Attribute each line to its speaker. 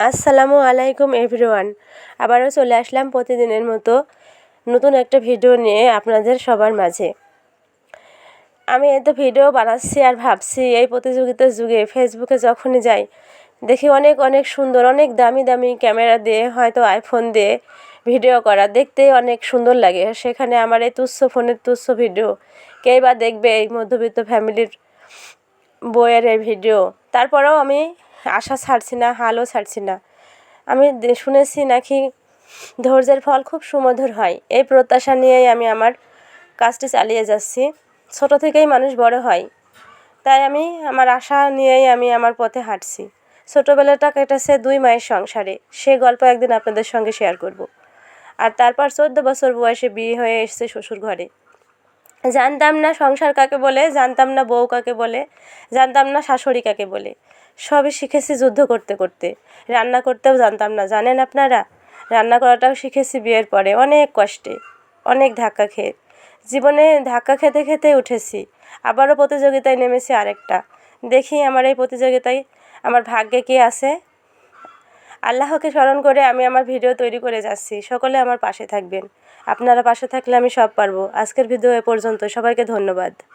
Speaker 1: আসসালামু আলাইকুম এভরিওয়ান। আবারও চলে আসলাম প্রতিদিনের মতো নতুন একটা ভিডিও নিয়ে আপনাদের সবার মাঝে। আমি এত ভিডিও বানাচ্ছি আর ভাবছি এই প্রতিযোগিতার যুগে ফেসবুকে যখনই যাই, দেখি অনেক অনেক সুন্দর, অনেক দামি দামি ক্যামেরা দিয়ে হয়তো আইফোন দিয়ে ভিডিও করা। দেখতে অনেক সুন্দর লাগে। সেখানে আমার এই তুচ্ছ ফোনের তুচ্ছ ভিডিও, কেই বা দেখবে এই মধ্যবিত্ত ফ্যামিলির বইয়ের এই ভিডিও। তারপরেও আমি আশা ছাড়ছি না, হালও ছাড়ছি না। আমি শুনেছি নাকি ধৈর্যের ফল খুব সুমধুর হয়। এই প্রত্যাশা নিয়েই আমি আমার কাজটি চালিয়ে যাচ্ছি। ছোট থেকেই মানুষ বড় হয়। তাই আমি, আমার আশা নিয়েই আমি আমার পথে হাঁটছি। ছোটোবেলাটা কেটেছে দুই মায়ের সংসারে। সে গল্প একদিন আপনাদের সঙ্গে শেয়ার করব। আর তারপর চোদ্দ বছর বয়সে বিয়ে হয়ে এসছে শ্বশুর ঘরে। জানতাম না সংসার কাকে বলে, জানতাম না বউ কাকে বলে, জানতাম না শাশুড়ি কাকে বলে। সবই শিখেছি যুদ্ধ করতে করতে। রান্না করতেও জানতাম না, জানেন আপনারা? রান্না করাটাও শিখেছি বিয়ের পরে, অনেক কষ্টে, অনেক ধাক্কা খেয়ে। জীবনে ধাক্কা খেতে খেতে উঠেছি, আবারও প্রতিযোগিতায় নেমেছি আরেকটা। দেখি আমার এই প্রতিযোগিতায় আমার ভাগ্যে কে আছে? আল্লাহকে স্মরণ করে আমি আমার ভিডিও তৈরি করে যাচ্ছি, সকলে আমার পাশে থাকবেন। আপনারা পাশে থাকলে আমি সব পারব। আজকের ভিডিও এ পর্যন্ত, সবাইকে ধন্যবাদ।